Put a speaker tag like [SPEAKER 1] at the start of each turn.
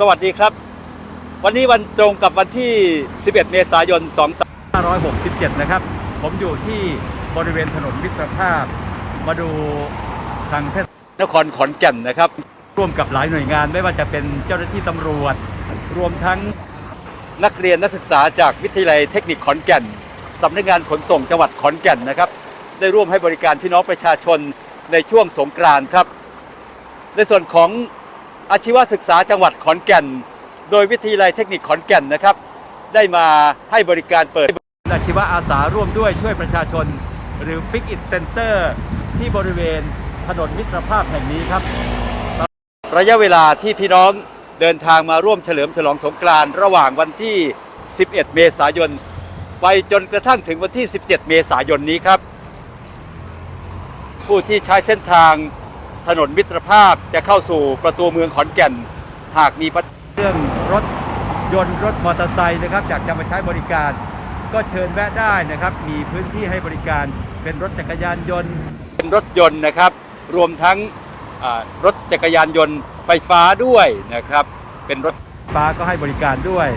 [SPEAKER 1] สวัสดีครับ วันนี้วันตรงกับวันที่ 11 เมษายน 2567 นะครับ ผมอยู่ที่บริเวณถนนมิตรภาพ มาดูทางเทศนครขอนแก่นนะครับ ร่วมกับหลายหน่วยงานไม่ว่าจะเป็นเจ้าหน้าที่ตำรวจ รวมทั้งนักเรียนนักศึกษาจากวิทยาลัยเทคนิคขอนแก่นสำนักงานขนส่งจังหวัดขอนแก่นนะครับ ได้ร่วมให้บริการพี่น้องประชาชนในช่วงสงกรานต์ครับ ในส่วนของ อาชีวศึกษาจังหวัดขอนแก่น โดยวิทยาลัยเทคนิคขอนแก่นนะครับ ได้มาให้บริการเปิดอาชีวอาสาร่วมด้วยช่วยประชาชน หรือ Fix It Center ที่บริเวณถนนมิตรภาพแห่งนี้ครับ ระยะเวลาที่พี่น้องเดินทางมาร่วมเฉลิมฉลองสงกรานต์ระหว่างวันที่ 11 เมษายน ไปจนกระทั่งถึงวันที่ 17 เมษายนนี้ครับ ผู้ที่ใช้เส้นทาง ถนนมิตรภาพจะเข้าสู่ประตูเมืองขอนแก่น หากมีปัญหาเรื่องรถยนต์รถมอเตอร์ไซค์นะครับอยากจะมาใช้บริการ ก็เชิญแวะได้นะครับ มีพื้นที่ให้บริการเป็นรถจักรยานยนต์ เป็นรถยนต์นะครับ รวมทั้งอ่ารถจักรยานยนต์ไฟฟ้าด้วยนะครับ เป็นรถไฟฟ้าก็ให้บริการด้วย